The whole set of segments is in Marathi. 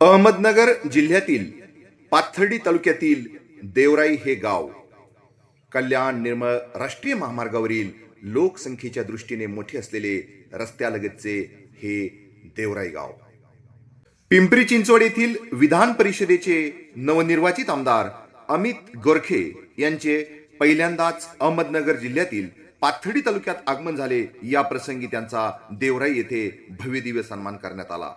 अहमदनगर जिल्ह्यातील पाथर्डी तालुक्यातील देवराई हे गाव कल्याण निर्मळ राष्ट्रीय महामार्गावरील लोकसंख्येच्या दृष्टीने मोठे असलेले रस्त्यालगतचे हे देवराई गाव. पिंपरी चिंचवड येथील विधान परिषदेचे नवनिर्वाचित आमदार अमित गोरखे यांचे पहिल्यांदाच अहमदनगर जिल्ह्यातील पाथडी तालुक्यात आगमन झाले. या प्रसंगी त्यांचा देवराई येथे भव्यदिव्य सन्मान करण्यात आला.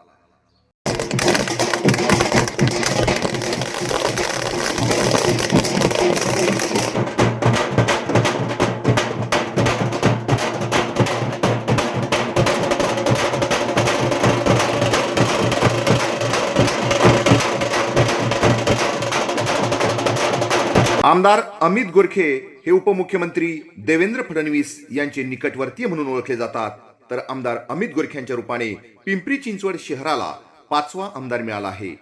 आमदार अमित गोरखे हे उपमुख्यमंत्री देवेंद्र फडणवीस यांचे निकटवर्तीय म्हणून ओळखले जातात. तर आमदार अमित गोरखे यांच्या रूपाने पिंपरी चिंचवड शहराला पाचवा आमदार मिळाला आहे.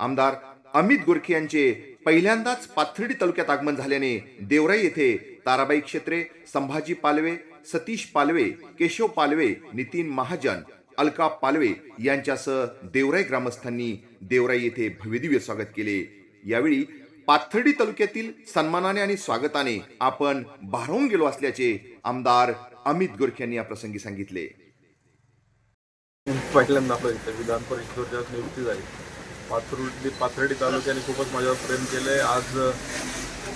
आमदार अमित गोरखे यांचे पहिल्यांदाच पाथर्डी तालुक्यात आगमन झाल्याने देवराई येथे ताराबाई क्षेत्रे संभाजी पालवे सतीश पालवे केशव पालवे नितीन महाजन अलका पालवे यांच्यासह देवराई ग्रामस्थांनी देवराई येथे भव्यदिव्य स्वागत केले. यावेळी पाथर्डी तालुक्यातील सन्मानाने आणि स्वागताने आपण भारावून गेलो असल्याचे आमदार अमित गोरखे यांनी या प्रसंगी सांगितले. पहिल्यांदा आपलं विधान परिषदेवर नियुक्ती झाली पाथर्डी पाथर्डी तालुक्याने खूपच माझ्यावर प्रेम केलं आज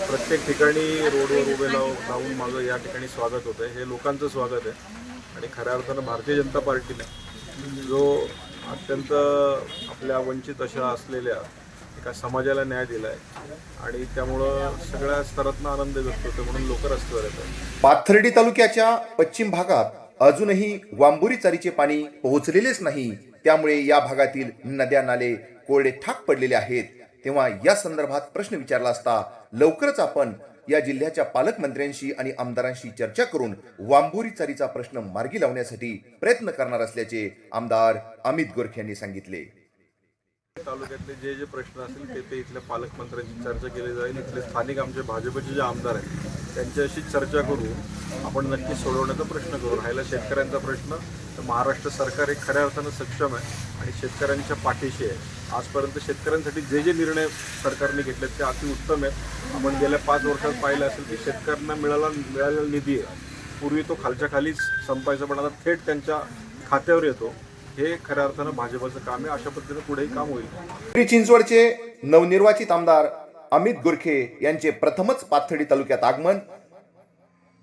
प्रत्येक ठिकाणी रोडवर उभे लाव लावून माझं या ठिकाणी स्वागत होतं हे लोकांचं स्वागत आहे. आणि खऱ्या अर्थानं भारतीय जनता पार्टीने जो अत्यंत आपल्या वंचित अशा असलेल्या एका समाजाला न्याय दिला आहे आणि त्यामुळं सगळ्या स्तरातनं आनंद व्यक्त होतो म्हणून लोक रस्त्यावर येतात. पाथर्डी तालुक्याच्या पश्चिम भागात अजूनही वांबुरी चारीचे पाणी पोहोचलेलेच नाही. त्यामुळे या भागातील नद्या नाले कोरडे ठाक पडलेले आहेत. तेव्हा या संदर्भात प्रश्न विचारला असता लवकरच आपण या जिल्ह्याच्या पालकमंत्र्यांशी आणि आमदारांशी चर्चा करून वांबुरी चारीचा प्रश्न मार्गी लावण्यासाठी प्रयत्न करणार असल्याचे आमदार अमित गोरखे यांनी सांगितले. तालुक्यातले जे जे प्रश्न असतील ते ते इथल्या पालकमंत्र्यांची चर्चा केली जाईल. इथले स्थानिक आमचे भाजपचे जे आमदार आहेत त्यांच्याशी चर्चा करू. आपण नक्की सोडवण्याचा प्रश्न करू. राहिला शेतकऱ्यांचा प्रश्न. तर महाराष्ट्र सरकार हे खऱ्या अर्थानं सक्षम आहे आणि शेतकऱ्यांच्या पाठीशी आहे. आजपर्यंत शेतकऱ्यांसाठी जे जे निर्णय सरकारने घेतलेत ते अतिउत्तम आहेत. आपण गेल्या पाच वर्षात पाहिलं असेल की शेतकऱ्यांना मिळाला मिळालेला निधी आहे. पूर्वी तो खालच्या खालीच संपायचा पण आता थेट त्यांच्या खात्यावर येतो. हे खऱ्या अर्थानं भाजपचं काम आहे. अशा पद्धतीनं पुढेही काम होईल. पिंपरी चिंचवडचे नवनिर्वाचित आमदार अमित गोरखे यांचे प्रथमच पाथर्डी तालुक्यात आगमन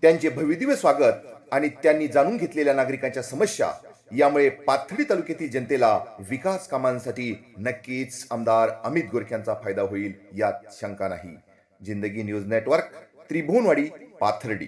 त्यांचे भव्यदिव्य स्वागत आणि त्यांनी जाणून घेतलेल्या नागरिकांच्या समस्या यामुळे पाथर्डी तालुक्यातील जनतेला विकास कामांसाठी नक्कीच आमदार अमित गोरखे यांचा फायदा होईल यात शंका नाही. जिंदगी न्यूज नेटवर्क त्रिभुवनवाडी पाथर्डी.